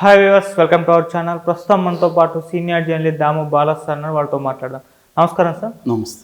Hi viewers welcome to our channel ప్రస్తుతం మనతో పాటు senior journalist Damu Balas sir ఉన్నారు వాళ్ళతో మాట్లాడదాం. నమస్కారం సార్. నమస్తే.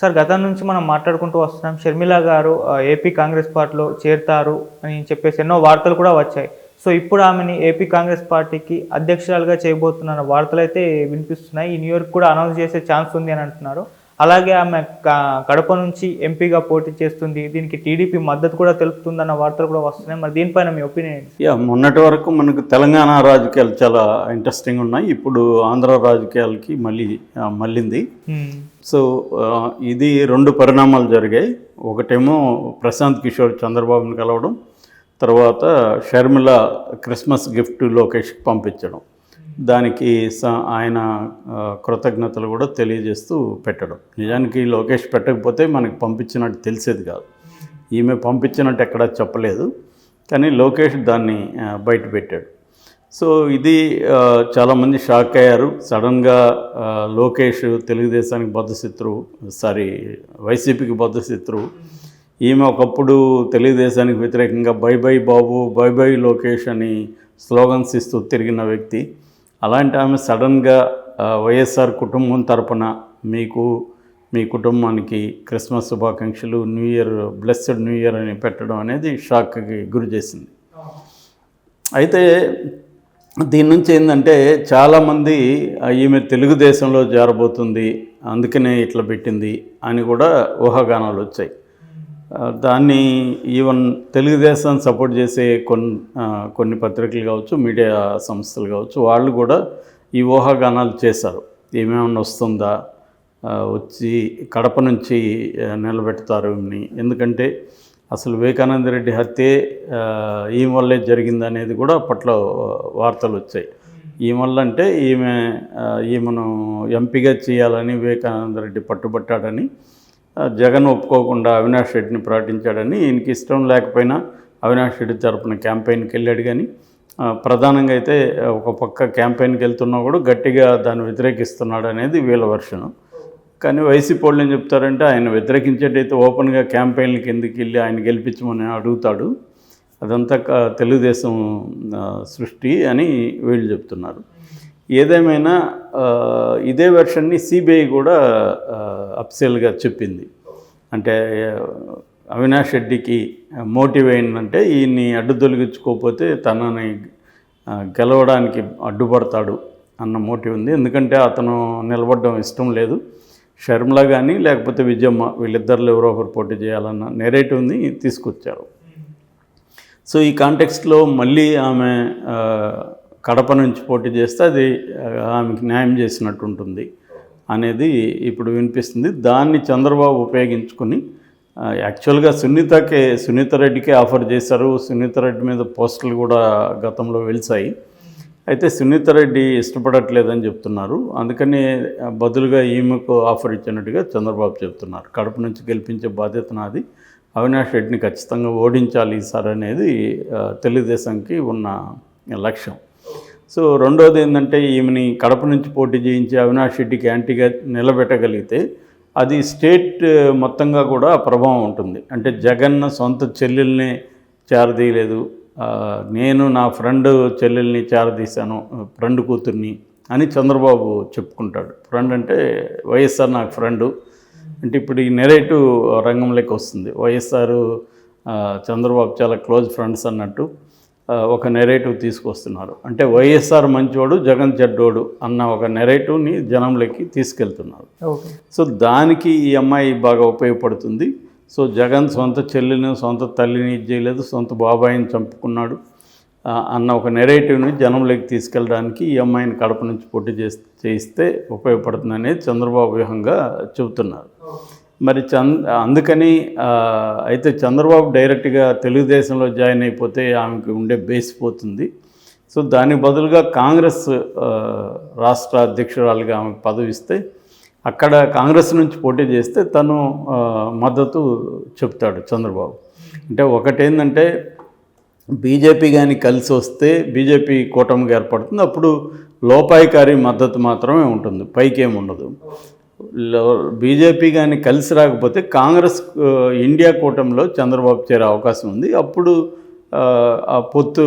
సార్ గతం నుంచి మనం మాట్లాడుకుంటూ వస్తున్నాం. షర్మిల గారు ఏపీ కాంగ్రెస్ పార్టీలో చేరుతారు అని చెప్పేసి ఎన్నో వార్తలు కూడా వచ్చాయి. సో ఇప్పుడు ఆమెని ఏపీ కాంగ్రెస్ పార్టీకి అధ్యక్షురాలుగా చేయబోతున్న వార్తలు అయితే వినిపిస్తున్నాయి. ఈ న్యూ ఇయర్క్ కూడా అనౌన్స్ చేసే ఛాన్స్ ఉంది అని అంటున్నారు. అలాగే ఆమె కడప నుంచి ఎంపీగా పోటీ చేస్తుంది. దీనికి టీడీపీ మద్దతు కూడా తెలుపుతుందన్న వార్తలు కూడా వస్తున్నాయి. మరి దీనిపైన మీ ఒపీనియన్ యా మొన్నటి వరకు మనకు తెలంగాణ రాజకీయాలు చాలా ఇంట్రెస్టింగ్ ఉన్నాయి. ఇప్పుడు ఆంధ్ర రాజకీయాలకి మళ్ళీ మళ్ళింది. సో ఇది రెండు పరిణామాలు జరిగాయి. ఒకటేమో ప్రశాంత్ కిషోర్ చంద్రబాబుని కలవడం తర్వాత షర్మిల క్రిస్మస్ గిఫ్ట్ లోకేష్కి పంపించడం. దానికి స- ఆయన కృతజ్ఞతలు కూడా తెలియజేస్తూ పెట్టడం. నిజానికి లోకేష్ పెట్టకపోతే మనకు పంపించినట్టు తెలిసేది కాదు. ఈమె పంపించినట్టు ఎక్కడా చెప్పలేదు. కానీ లోకేష్ దాన్ని బయట పెట్టాడు. సో ఇది చాలామంది షాక్ అయ్యారు. సడన్గా లోకేష్ తెలుగుదేశానికి బద్ధశత్రువు సారీ వైసీపీకి బద్ధశత్రువు. ఈమె ఒకప్పుడు తెలుగుదేశానికి వ్యతిరేకంగా bye bye Babu bye bye Lokesh అని స్లోగన్స్ ఇస్తూ తిరిగిన వ్యక్తి. అలాంటి ఆమె సడన్గా వైఎస్ఆర్ కుటుంబం తరపున మీకు మీ కుటుంబానికి క్రిస్మస్ శుభాకాంక్షలు new year blessed new year అని పెట్టడం అనేది షాక్కి గురి చేసింది. అయితే దీని నుంచి ఏంటంటే చాలామంది ఈమె తెలుగుదేశంలో జారబోతుంది అందుకనే ఇట్లా పెట్టింది అని కూడా ఊహాగానాలు వచ్చాయి. దాన్ని ఈవెన్ తెలుగుదేశం సపోర్ట్ చేసే కొన్ని కొన్ని పత్రికలు కావచ్చు మీడియా సంస్థలు కావచ్చు వాళ్ళు కూడా ఈ ఊహాగానాలు చేశారు. ఏమేమన్నా వస్తుందా? వచ్చి కడప నుంచి నిలబెడతారు ఎందుకంటే అసలు వివేకానంద రెడ్డి హత్యే ఈ ఈమె వల్లే జరిగిందనేది కూడా అప్పట్లో వార్తలు వచ్చాయి. ఈమె వల్ల అంటే ఈమె ఈమెను ఎంపీగా చేయాలని వివేకానంద రెడ్డి పట్టుబట్టాడని జగన్ ఒప్పుకోకుండా అవినాష్ రెడ్డిని ప్రకటించాడని ఈయనకి ఇష్టం లేకపోయినా అవినాష్ రెడ్డి తరపున క్యాంపెయిన్కి వెళ్ళాడు కానీ ప్రధానంగా అయితే ఒక పక్క క్యాంపెయిన్కి వెళ్తున్నా కూడా గట్టిగా దాన్ని వ్యతిరేకిస్తున్నాడు అనేది వీళ్ళ వర్షను. కానీ వైసీపీ వాళ్ళు ఏం చెప్తారంటే ఆయన వ్యతిరేకించేటైతే ఓపెన్గా క్యాంపెయిన్లకి ఎందుకు వెళ్ళి ఆయన గెలిపించమని అడుగుతాడు. అదంతా తెలుగుదేశం సృష్టి అని వీళ్ళు చెప్తున్నారు. ఏదేమైనా ఇదే వెర్షన్ని సిబిఐ కూడా అప్సెల్గా చెప్పింది. అంటే అవినాష్ రెడ్డికి మోటివ్ అయిందంటే ఈయన్ని అడ్డు తొలగించుకోకపోతే తనని గెలవడానికి అడ్డుపడతాడు అన్న మోటివ్ ఉంది. ఎందుకంటే అతను నిలబడడం ఇష్టం లేదు. షర్మిల కానీ లేకపోతే విజయమ్మ వీళ్ళిద్దరిలో ఎవరో ఒకరు పోటీ చేయాలన్న నెరేటివ్ని తీసుకొచ్చారు. సో ఈ కాంటెక్స్ట్లో మళ్ళీ ఆమె కడప నుంచి పోటీ చేస్తే అది ఆమెకి న్యాయం చేసినట్టు ఉంటుంది అనేది ఇప్పుడు వినిపిస్తుంది. దాన్ని చంద్రబాబు ఉపయోగించుకుని యాక్చువల్గా సునీతకే సునీత రెడ్డికే ఆఫర్ చేశారు. సునీత రెడ్డి మీద పోస్టులు కూడా గతంలో వెలిసాయి. అయితే సునీత రెడ్డి ఇష్టపడట్లేదని చెప్తున్నారు. అందుకని బదులుగా ఈమెకు ఆఫర్ ఇచ్చినట్టుగా చంద్రబాబు చెప్తున్నారు. కడప నుంచి గెలిపించే బాధ్యత నాది. అవినాష్ రెడ్డిని ఖచ్చితంగా ఓడించాలి సార్ అనేది తెలుగుదేశంకి ఉన్న లక్ష్యం. సో రెండోది ఏంటంటే ఈమెని కడప నుంచి పోటీ చేయించి అవినాష్ రెడ్డికి యాంటీగా నిలబెట్టగలిగితే అది స్టేట్ మొత్తంగా కూడా ప్రభావం ఉంటుంది. అంటే జగన్ సొంత చెల్లెల్ని చేరదీయలేదు. నేను నా ఫ్రెండ్ చెల్లెల్ని చేరదీశాను ఫ్రెండ్ కూతుర్ని అని చంద్రబాబు చెప్పుకుంటాడు. ఫ్రెండ్ అంటే వైఎస్ఆర్ నాకు ఫ్రెండు. అంటే ఇప్పుడు ఈ నెరేటివ్ రంగంలోకి వస్తుంది. వైఎస్ఆర్ చంద్రబాబు చాలా క్లోజ్ ఫ్రెండ్స్ అన్నట్టు. ఒక నెరేటివ్ తీసుకొస్తున్నారు. అంటే వైఎస్ఆర్ మంచోడు జగన్ చెడ్డోడు అన్న ఒక నెరేటివ్ని జనంలోకి తీసుకెళ్తున్నారు. సో దానికి ఈ అమ్మాయి బాగా ఉపయోగపడుతుంది. సో జగన్ సొంత చెల్లిని సొంత తల్లిని ఇది చేయలేదు సొంత బాబాయిని చంపుకున్నాడు అన్న ఒక నెరేటివ్ని జనంలోకి తీసుకెళ్ళడానికి ఈ అమ్మాయిని కడప నుంచి పోటీ చేసి చేయిస్తే ఉపయోగపడుతుంది అనేది చంద్రబాబు వ్యూహంగా చెబుతున్నారు. మరి చంద్ అందుకని అయితే చంద్రబాబు డైరెక్ట్గా తెలుగుదేశంలో జాయిన్ అయిపోతే ఆమెకి ఉండే బేస్ పోతుంది. సో దానికి బదులుగా కాంగ్రెస్ రాష్ట్ర అధ్యక్షురాలుగా ఆమెకు పదవి ఇస్తే అక్కడ కాంగ్రెస్ నుంచి పోటీ చేస్తే తను మద్దతు చెప్తాడు చంద్రబాబు. అంటే ఒకటేంటంటే బీజేపీ కానీ కలిసి వస్తే బీజేపీ కూటమిగా ఏర్పడుతుంది. అప్పుడు లోపాయికారి మద్దతు మాత్రమే ఉంటుంది. పైకేముండదు బీజేపీ కానీ కలిసి రాకపోతే కాంగ్రెస్ ఇండియా కూటమిలో చంద్రబాబు చేరే అవకాశం ఉంది. అప్పుడు ఆ, పొత్తు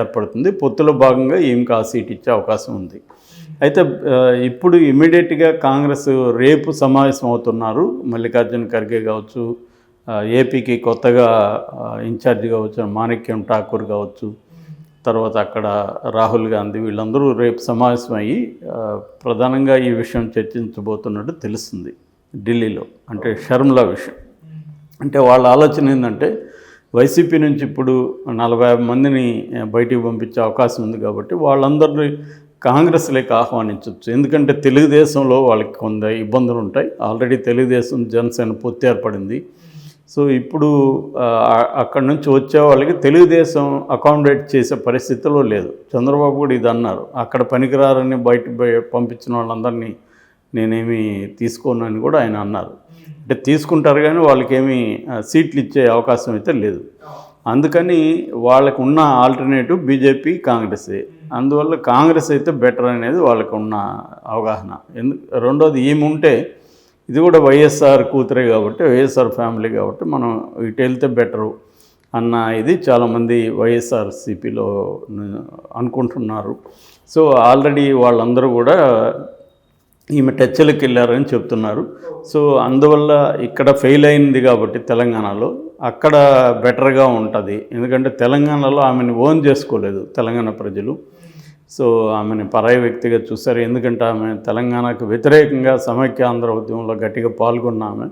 ఏర్పడుతుంది. పొత్తులో భాగంగా ఈమెకి ఆ సీట్ ఇచ్చే అవకాశం ఉంది. అయితే ఇప్పుడు ఇమీడియట్గా కాంగ్రెస్ రేపు సమావేశం అవుతున్నారు. మల్లికార్జున ఖర్గే కావచ్చు ఏపీకి కొత్తగా ఆ, ఇన్ఛార్జిగా వచ్చిన మాణిక్యం ఠాకూర్ కావచ్చు తర్వాత అక్కడ రాహుల్ గాంధీ వీళ్ళందరూ రేపు సమావేశం అయ్యి ఆ, ప్రధానంగా ఈ విషయం చర్చించబోతున్నట్టు తెలుస్తుంది ఢిల్లీలో అంటే షర్మిల విషయం. అంటే వాళ్ళ ఆలోచన ఏంటంటే వైసీపీ నుంచి ఇప్పుడు నలభై మందిని బయటికి పంపించే అవకాశం ఉంది కాబట్టి వాళ్ళందరినీ కాంగ్రెస్లోకి ఆహ్వానించవచ్చు ఎందుకంటే తెలుగుదేశంలో వాళ్ళకి కొంత ఇబ్బందులు ఉంటాయి. ఆల్రెడీ తెలుగుదేశం జనసేన పొత్తు ఏర్పడింది. సో ఇప్పుడు అక్కడి నుంచి వచ్చే వాళ్ళకి తెలుగుదేశం అకామిడేట్ చేసే పరిస్థితిలో లేదు. చంద్రబాబు కూడా ఇది అన్నారు. అక్కడ పనికిరారని బయట పంపించిన వాళ్ళందరినీ నేనేమి తీసుకోనని కూడా ఆయన అన్నారు. అంటే తీసుకుంటారు కానీ వాళ్ళకేమీ సీట్లు ఇచ్చే అవకాశం అయితే లేదు. అందుకని వాళ్ళకు ఉన్న ఆల్టర్నేటివ్ బీజేపీ కాంగ్రెసే. అందువల్ల కాంగ్రెస్ అయితే బెటర్ అనేది వాళ్ళకు ఉన్న అవగాహన. ఎందు రెండోది ఏముంటే ఉంటే ఇది కూడా వైఎస్ఆర్ కూతురే కాబట్టి వైఎస్ఆర్ ఫ్యామిలీ కాబట్టి మనం ఇటు వెళ్తే బెటరు అన్న ఇది చాలామంది వైఎస్ఆర్ సిపిలో అనుకుంటున్నారు. సో ఆల్రెడీ వాళ్ళందరూ కూడా ఈమె టచ్లకు వెళ్ళారని చెప్తున్నారు. సో అందువల్ల ఇక్కడ ఫెయిల్ అయింది కాబట్టి తెలంగాణలో అక్కడ బెటర్గా ఉంటుంది. ఎందుకంటే తెలంగాణలో ఆమెను ఓన్ చేసుకోలేదు తెలంగాణ ప్రజలు. సో ఆమెను పరాయి వ్యక్తిగా చూశారు. ఎందుకంటే ఆమె తెలంగాణకు వ్యతిరేకంగా సమైక్య ఆంధ్ర ఉద్యమంలో గట్టిగా పాల్గొన్న ఆమె.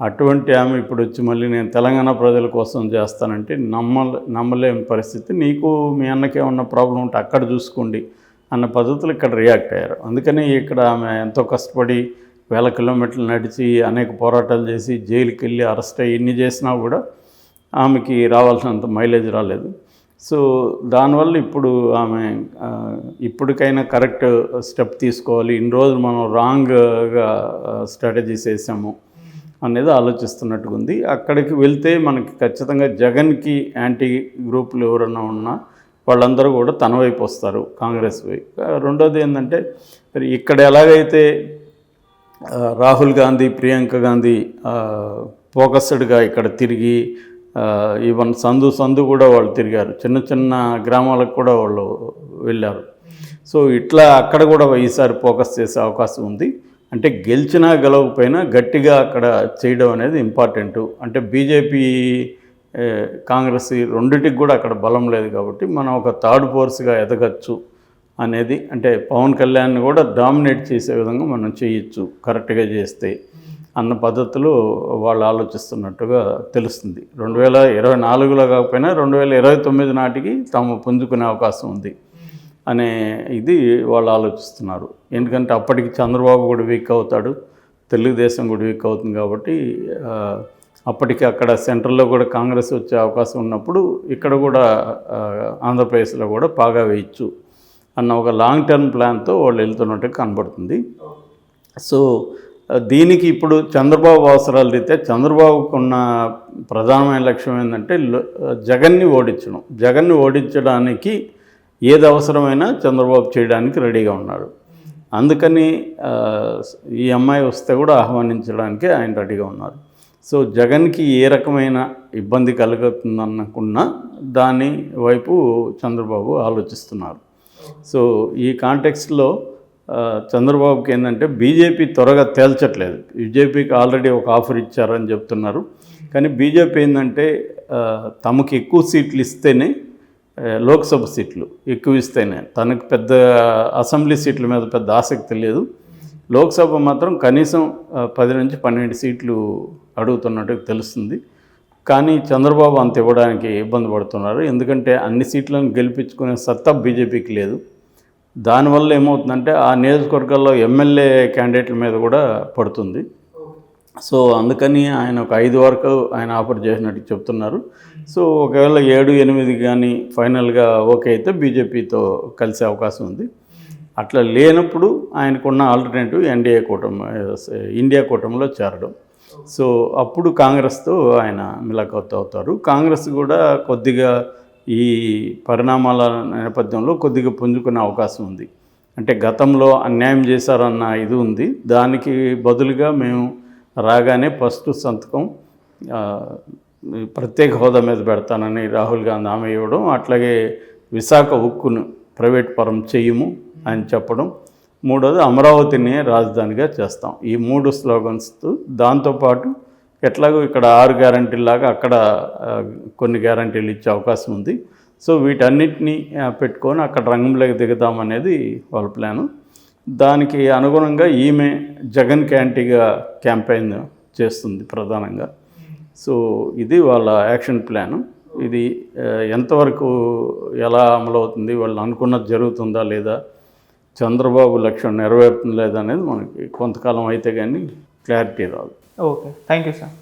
అటువంటి ఆమె ఇప్పుడు వచ్చి మళ్ళీ నేను తెలంగాణ ప్రజల కోసం చేస్తానంటే నమ్మలే నమ్మలేని పరిస్థితి. నీకు మీ అన్నకేమన్నా ప్రాబ్లం ఉంటే అక్కడ చూసుకోండి అన్న పద్ధతులు ఇక్కడ రియాక్ట్ అయ్యారు. అందుకని ఇక్కడ ఆమె ఎంతో కష్టపడి వేల కిలోమీటర్లు నడిచి అనేక పోరాటాలు చేసి జైలుకి వెళ్ళి అరెస్ట్ అయ్యి ఇన్ని చేసినా కూడా ఆమెకి రావాల్సినంత మైలేజ్ రాలేదు. సో దానివల్ల ఇప్పుడు ఆమె ఇప్పటికైనా కరెక్ట్ స్టెప్ తీసుకోవాలి. ఇన్ని రోజులు మనం రాంగ్గా స్ట్రాటజీస్ వేసాము అనేది ఆలోచిస్తున్నట్టుగా ఉంది. అక్కడికి వెళ్తే మనకి ఖచ్చితంగా జగన్కి యాంటీ గ్రూపులు ఎవరన్నా ఉన్నా వాళ్ళందరూ కూడా తన వైపు వస్తారు కాంగ్రెస్ వైపు. రెండోది ఏంటంటే ఇక్కడ ఎలాగైతే రాహుల్ గాంధీ ప్రియాంక గాంధీ ఫోకస్డ్గా ఇక్కడ తిరిగి ఈవెన్ సందు సందు కూడా వాళ్ళు తిరిగారు. చిన్న చిన్న గ్రామాలకు కూడా వాళ్ళు వెళ్ళారు. సో ఇట్లా అక్కడ కూడా ఈసారి ఫోకస్ చేసే అవకాశం ఉంది. అంటే గెలిచినా గెలవకపోయినా గట్టిగా అక్కడ చేయడం అనేది ఇంపార్టెంట్. అంటే బీజేపీ కాంగ్రెస్ ఈ రెండిటికి కూడా అక్కడ బలం లేదు కాబట్టి మనం ఒక థర్డ్ ఫోర్స్గా ఎదగచ్చు అనేది అంటే పవన్ కళ్యాణ్ కూడా డామినేట్ చేసే విధంగా మనం చేయొచ్చు కరెక్ట్గా చేస్తే. అన్న పద్ధతులు వాళ్ళు ఆలోచిస్తున్నట్టుగా తెలుస్తుంది. రెండు వేల ఇరవై నాలుగులో కాకపోయినా రెండు వేల ఇరవై తొమ్మిది నాటికి తాము పుంజుకునే అవకాశం ఉంది అనే ఇది వాళ్ళు ఆలోచిస్తున్నారు. ఎందుకంటే అప్పటికి చంద్రబాబు కూడా వీక్ అవుతాడు తెలుగుదేశం కూడా వీక్ అవుతుంది కాబట్టి అప్పటికి అక్కడ సెంట్రల్లో కూడా కాంగ్రెస్ వచ్చే అవకాశం ఉన్నప్పుడు ఇక్కడ కూడా ఆంధ్రప్రదేశ్లో కూడా బాగా వేయచ్చు అన్న ఒక లాంగ్ టర్మ్ ప్లాన్తో వాళ్ళు వెళ్తున్నట్టు కనబడుతుంది. సో దీనికి ఇప్పుడు చంద్రబాబు అవసరాలు రీత్యా చంద్రబాబుకు ఉన్న ప్రధానమైన లక్ష్యం ఏంటంటే జగన్ని ఓడించడం. జగన్ని ఓడించడానికి ఏది అవసరమైనా చంద్రబాబు చేయడానికి రెడీగా ఉన్నాడు. అందుకని ఈ అమ్మాయి వస్తే కూడా ఆహ్వానించడానికి ఆయన రెడీగా ఉన్నారు. సో జగన్కి ఏ రకమైన ఇబ్బంది కలుగుతుందనుకున్నా దాని వైపు చంద్రబాబు ఆలోచిస్తున్నారు. సో ఈ కాంటెక్స్ట్లో చంద్రబాబుకి ఏంటంటే బీజేపీ త్వరగా తేల్చట్లేదు. బీజేపీకి ఆల్రెడీ ఒక ఆఫర్ ఇచ్చారని చెప్తున్నారు. కానీ బీజేపీ ఏంటంటే తమకు ఎక్కువ సీట్లు ఇస్తేనే లోక్సభ సీట్లు ఎక్కువ ఇస్తేనే. తనకు పెద్ద అసెంబ్లీ సీట్ల మీద పెద్ద ఆసక్తి లేదు. లోక్సభ మాత్రం కనీసం పది నుంచి పన్నెండు సీట్లు అడుగుతున్నట్టు తెలుస్తుంది. కానీ చంద్రబాబు అంత ఇవ్వడానికి ఇబ్బంది పడుతున్నారు. ఎందుకంటే అన్ని సీట్లను గెలిపించుకునే సత్తా బీజేపీకి లేదు. దానివల్ల ఏమవుతుందంటే ఆ నియోజకవర్గాల్లో ఎమ్మెల్యే క్యాండిడేట్ల మీద కూడా పడుతుంది. సో అందుకని ఆయన ఒక ఐదు వరకు ఆయన ఆఫర్ చేసినట్టు చెప్తున్నారు. సో ఒకవేళ ఏడు ఎనిమిది కానీ ఫైనల్గా ఓకే అయితే బీజేపీతో కలిసే అవకాశం ఉంది. అట్లా లేనప్పుడు ఆయనకున్న ఆల్టర్నేటివ్ ఎన్డీఏ కూటమి ఇండియా కూటమిలో చేరడం. సో అప్పుడు కాంగ్రెస్తో ఆయన మిలకత్ అవుతారు. కాంగ్రెస్ కూడా కొద్దిగా ఈ పరిణామాల నేపథ్యంలో కొద్దిగా పుంజుకునే అవకాశం ఉంది. అంటే గతంలో అన్యాయం చేశారన్న ఇది ఉంది. దానికి బదులుగా మేము రాగానే ఫస్ట్ సంతకం ప్రత్యేక హోదా మీద పెడతానని రాహుల్ గాంధీ హామీ ఇవ్వడం అట్లాగే విశాఖ ఉక్కును ప్రైవేట్ పరం చేయము అని చెప్పడం. మూడోది అమరావతిని రాజధానిగా చేస్తాం. ఈ మూడు స్లోగన్స్తో దాంతోపాటు ఎట్లాగో ఇక్కడ ఆరు గ్యారంటీలాగా అక్కడ కొన్ని గ్యారంటీలు ఇచ్చే అవకాశం ఉంది. సో వీటన్నిటిని పెట్టుకొని అక్కడ రంగంలోకి దిగుదామనేది వాళ్ళ ప్లాను. దానికి అనుగుణంగా ఈమె జగన్ క్యాంటీగా క్యాంపెయిన్ చేస్తుంది ప్రధానంగా. సో ఇది వాళ్ళ యాక్షన్ ప్లాన్. ఇది ఎంతవరకు ఎలా అమలవుతుంది వాళ్ళు అనుకున్నది జరుగుతుందా లేదా చంద్రబాబు లక్ష్యం నెరవేరుతుందా లేదా అనేది మనకి కొంతకాలం అయితే కానీ క్లారిటీ రాదు. Okay thank you sir